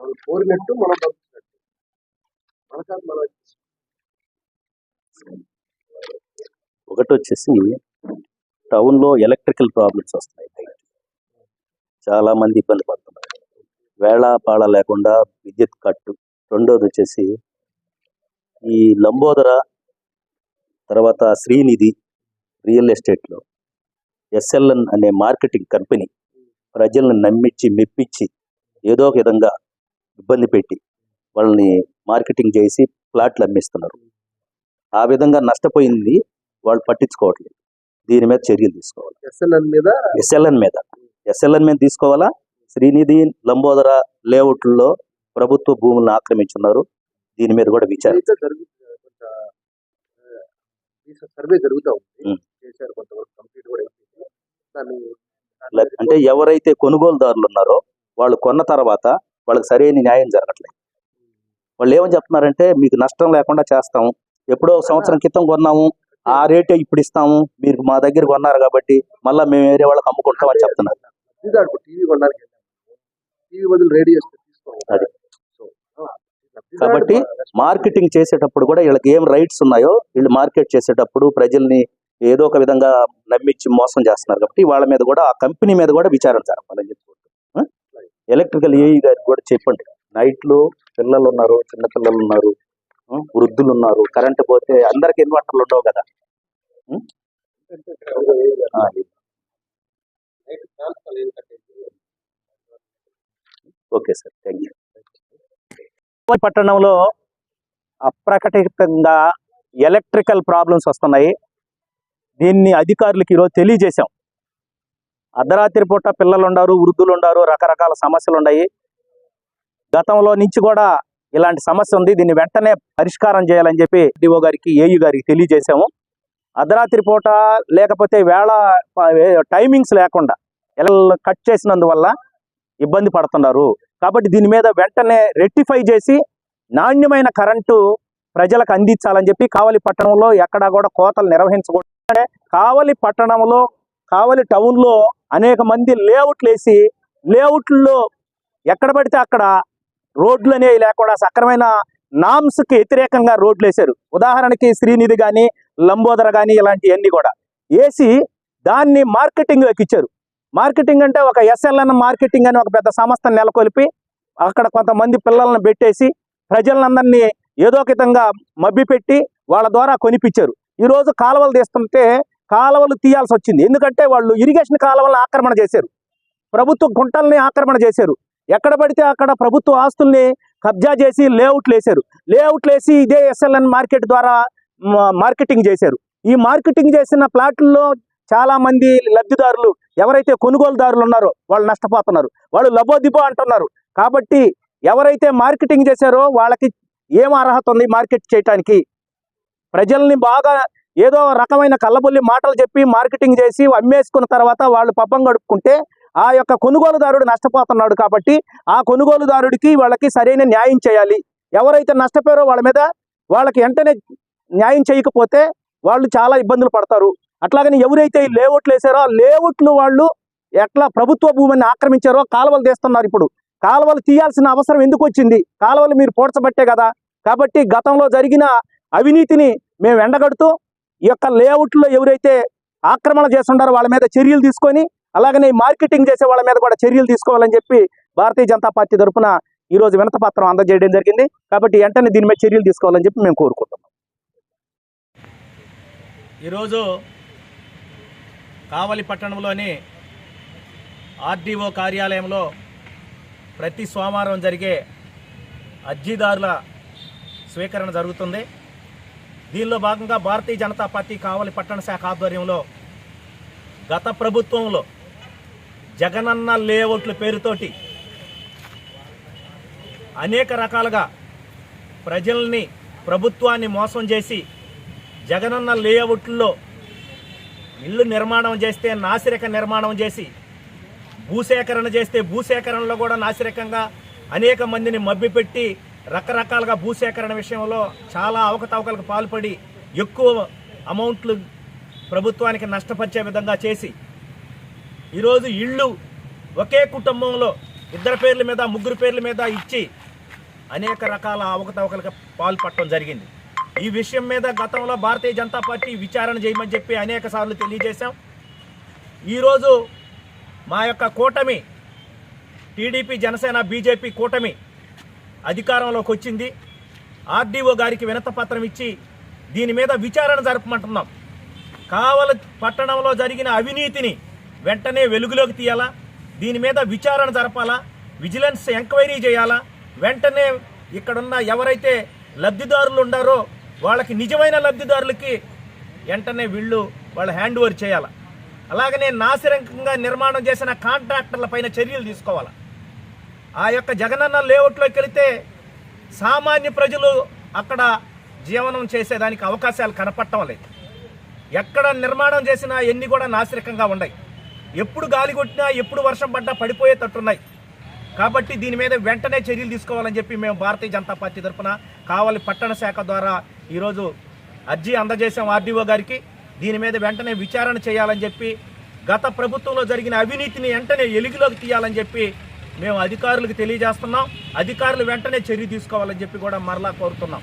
వాళ్ళు కోరినట్టు మనం పంపించినట్టు మనకాదు మన ఒకటి వచ్చేసి టౌన్లో ఎలక్ట్రికల్ ప్రాబ్లమ్స్ వస్తున్నాయి. చాలా మంది ఇబ్బంది పడుతున్నారు. వేళ పాళ లేకుండా విద్యుత్ కట్టు. రెండోది వచ్చేసి ఈ లంబోదర తర్వాత శ్రీనిధి రియల్ ఎస్టేట్లో ఎస్ఎల్ఎన్ అనే మార్కెటింగ్ కంపెనీ ప్రజలను నమ్మించి మెప్పించి ఏదో ఒక విధంగా ఇబ్బంది పెట్టి వాళ్ళని మార్కెటింగ్ చేసి ప్లాట్లు అమ్మిస్తున్నారు. ఆ విధంగా నష్టపోయింది వాళ్ళు పట్టించుకోవట్లేదు. దీని మీద చర్యలు తీసుకోవాలి. ఎస్ఎల్ఎన్ మీద? ఎస్ఎల్ఎన్ మీద. ఎస్ఎల్ఎన్ మీద తీసుకోవాలా? శ్రీనిధి లంబోదర లేఅవుట్లో ప్రభుత్వ భూములను ఆక్రమించున్నారు. దీని మీద కూడా విచారణ. సర్వే జరుగుతూ ఉంది. చేశారు కొంతవరకు కంప్లీట్ కూడా దాన్ని అంటే ఎవరైతే కొనుగోలుదారులు ఉన్నారో వాళ్ళు కొన్న తర్వాత వాళ్ళకి సరైన న్యాయం జరగట్లేదు. వాళ్ళు ఏమని చెప్తున్నారంటే మీకు నష్టం లేకుండా చేస్తాము. ఎప్పుడో సంవత్సరం క్రితం కొన్నాము. ఆ రేటే ఇప్పుడు ఇస్తాము. మీరు మా దగ్గర కొన్నారు కాబట్టి మళ్ళీ మేము వేరే వాళ్ళకి అమ్ముకుంటాం అని చెప్తున్నారు. అది. కాబట్టి మార్కెటింగ్ చేసేటప్పుడు కూడా వీళ్ళకి ఏం రైట్స్ ఉన్నాయో వీళ్ళు మార్కెట్ చేసేటప్పుడు ప్రజల్ని ఏదో ఒక విధంగా నమ్మించి మోసం చేస్తున్నారు కాబట్టి వాళ్ళ మీద కూడా ఆ కంపెనీ మీద కూడా విచారణ జరపాలని చెప్పుకుంటాం ఎలక్ట్రికల్ ఏఈ గారికి కూడా చెప్పండి. నైట్లో పిల్లలు ఉన్నారు చిన్నపిల్లలు ఉన్నారు వృద్ధులు ఉన్నారు కరెంట్ పోతే అందరికి ఇన్వర్టర్లు ఉండవు కదా. Okay sir thank you. పట్టణంలో అప్రకటితంగా ఎలక్ట్రికల్ ప్రాబ్లమ్స్ వస్తున్నాయి. దీన్ని అధికారులకు ఈరోజు తెలియజేశాం. అర్ధరాత్రి పూట పిల్లలు ఉండారు వృద్ధులు ఉండారు రకరకాల సమస్యలు ఉన్నాయి గతంలో నుంచి కూడా ఇలాంటి సమస్య ఉంది. దీన్ని వెంటనే పరిష్కారం చేయాలని చెప్పి డిఓ గారికి ఏయు గారికి తెలియజేశాము. అర్ధరాత్రి పూట లేకపోతే వేళ టైమింగ్స్ లేకుండా ఎలా కట్ చేసినందువల్ల ఇబ్బంది పడుతున్నారు. కాబట్టి దీని మీద వెంటనే రెక్టిఫై చేసి నాణ్యమైన కరెంటు ప్రజలకు అందించాలని చెప్పి కావలి పట్టణంలో ఎక్కడా కూడా కోతలు నిర్వహించకూడదు. అంటే కావలి పట్టణంలో కావలి టౌన్లో అనేక మంది లేఅవుట్లు వేసి లేఅవుట్లో ఎక్కడ పడితే అక్కడ రోడ్లు అనేవి లేకుండా సక్రమైన నామ్స్కి వ్యతిరేకంగా రోడ్లు వేశారు. ఉదాహరణకి శ్రీనిధి కానీ లంబోదర కానీ ఇలాంటివన్నీ కూడా వేసి దాన్ని మార్కెటింగ్లోకి ఇచ్చారు. మార్కెటింగ్ అంటే ఒక ఎస్ఎల్ఎన్ మార్కెటింగ్ అని ఒక పెద్ద సంస్థను నెలకొల్పి అక్కడ కొంతమంది పిల్లలను పెట్టేసి ప్రజలందరినీ ఏదో ఒక విధంగా మభ్యపెట్టి వాళ్ళ ద్వారా కొనిపించారు. ఈ రోజు కాలువలు తీస్తుంటే కాలువలు తీయాల్సి వచ్చింది. ఎందుకంటే వాళ్ళు ఇరిగేషన్ కాలువలను ఆక్రమణ చేశారు. ప్రభుత్వ గుంటల్ని ఆక్రమణ చేశారు. ఎక్కడ పడితే అక్కడ ప్రభుత్వ ఆస్తుల్ని కబ్జా చేసి లేఅవుట్లు వేశారు. లేఅవుట్లు వేసి ఇదే ఎస్ఎల్ఎన్ మార్కెట్ ద్వారా మార్కెటింగ్ చేశారు. ఈ మార్కెటింగ్ చేసిన ప్లాట్లలో చాలా మంది లబ్ధిదారులు ఎవరైతే కొనుగోలుదారులు ఉన్నారో వాళ్ళు నష్టపోతున్నారు. వాళ్ళు లబోదిబో అంటున్నారు. కాబట్టి ఎవరైతే మార్కెటింగ్ చేశారో వాళ్ళకి ఏం అర్హత ఉంది మార్కెట్ చేయటానికి? ప్రజల్ని బాగా ఏదో రకమైన కళ్ళబొల్లి మాటలు చెప్పి మార్కెటింగ్ చేసి అమ్మేసుకున్న తర్వాత వాళ్ళు పబ్బం గడుపుకుంటే ఆ యొక్క కొనుగోలుదారుడు నష్టపోతున్నాడు కాబట్టి ఆ కొనుగోలుదారుడికి వాళ్ళకి సరైన న్యాయం చేయాలి. ఎవరైతే నష్టపోయారో వాళ్ళ మీద వాళ్ళకి వెంటనే న్యాయం చేయకపోతే వాళ్ళు చాలా ఇబ్బందులు పడతారు. అట్లాగని ఎవరైతే ఈ లేఅవుట్లు వేసారో ఆ లేఅవుట్లు వాళ్ళు ఎట్లా ప్రభుత్వ భూమిని ఆక్రమించారో కాలువలు తీస్తున్నారు ఇప్పుడు. కాలువలు తీయాల్సిన అవసరం ఎందుకు వచ్చింది? కాలువలు మీరు పోడ్చబట్టే కదా. కాబట్టి గతంలో జరిగిన అవినీతిని మేము ఎండగడుతూ ఈ యొక్క లేఅవుట్లో ఎవరైతే ఆక్రమణ చేస్తుంటారో వాళ్ళ మీద చర్యలు తీసుకొని అలాగనే మార్కెటింగ్ చేసే వాళ్ళ మీద కూడా చర్యలు తీసుకోవాలని చెప్పి భారతీయ జనతా పార్టీ తరఫున ఈరోజు వినత వినతపత్రం అందజేయడం జరిగింది. కాబట్టి వెంటనే దీని మీద చర్యలు తీసుకోవాలని చెప్పి మేము కోరుకుంటున్నాం. ఈరోజు కావలి పట్టణంలోని ఆర్డీఓ కార్యాలయంలో ప్రతి సోమవారం జరిగే అర్జీదారుల స్వీకరణ జరుగుతుంది. దీనిలో భాగంగా భారతీయ జనతా పార్టీ కావలి పట్టణ శాఖ ఆధ్వర్యంలో గత ప్రభుత్వంలో జగనన్న లేఅవుట్ల పేరుతోటి అనేక రకాలుగా ప్రజల్ని ప్రభుత్వాన్ని మోసం చేసి జగనన్న లేఅవుట్లో ఇల్లు నిర్మాణం చేస్తే నాసిరక నిర్మాణం చేసి భూసేకరణ చేస్తే భూసేకరణలో కూడా నాసిరకంగా అనేక మందిని మభ్యపెట్టి రకరకాలుగా భూసేకరణ విషయంలో చాలా అవకతవకలకు పాల్పడి ఎక్కువ అమౌంట్లు ప్రభుత్వానికి నష్టపరిచే విధంగా చేసి ఈరోజు ఇళ్ళు ఒకే కుటుంబంలో ఇద్దరు పేర్ల మీద ముగ్గురు పేర్ల మీద ఇచ్చి అనేక రకాల అవకతవకలకు పాల్పడటం జరిగింది. ఈ విషయం మీద గతంలో భారతీయ జనతా పార్టీ విచారణ చేయమని చెప్పి అనేక సార్లు తెలియజేశాం. ఈరోజు మా యొక్క కూటమి టీడీపీ జనసేన బీజేపీ కూటమి అధికారంలోకి వచ్చింది. ఆర్డీఓ గారికి వినతపత్రం ఇచ్చి దీని మీద విచారణ జరపమంటున్నాం. కావల పట్టణంలో జరిగిన అవినీతిని వెంటనే వెలుగులోకి తీయాలా? దీని మీద విచారణ జరపాలా? విజిలెన్స్ ఎంక్వైరీ చేయాలా? వెంటనే ఇక్కడున్న ఎవరైతే లబ్ధిదారులు ఉండారో వాళ్ళకి నిజమైన లబ్ధిదారులకి వెంటనే వీళ్ళు వాళ్ళ హ్యాండ్ ఓవర్ చేయాలి? అలాగనే నాసిరకంగా నిర్మాణం చేసిన కాంట్రాక్టర్ల పైన చర్యలు తీసుకోవాలి? ఆ యొక్క జగనన్న లేఅవుట్లోకి వెళితే సామాన్య ప్రజలు అక్కడ జీవనం చేసేదానికి అవకాశాలు కనపడటం లేదు. ఎక్కడ నిర్మాణం చేసినా ఎన్ని కూడా నాసిరకంగా ఉన్నాయి ఎప్పుడు గాలి కొట్టినా ఎప్పుడు వర్షం పడ్డా పడిపోయేటట్టున్నాయి. కాబట్టి దీని మీద వెంటనే చర్యలు తీసుకోవాలని చెప్పి మేము భారతీయ జనతా పార్టీ తరఫున కావాలి పట్టణ శాఖ ద్వారా ఈరోజు అర్జీ అందజేసాం ఆర్డీఓ గారికి. దీని మీద వెంటనే విచారణ చేయాలని చెప్పి గత ప్రభుత్వంలో జరిగిన అవినీతిని వెంటనే ఎలుగులోకి తీయాలని చెప్పి మేము అధికారులకు తెలియజేస్తున్నాం. అధికారులు వెంటనే చర్య తీసుకోవాలని చెప్పి కూడా మరలా కోరుతున్నాం.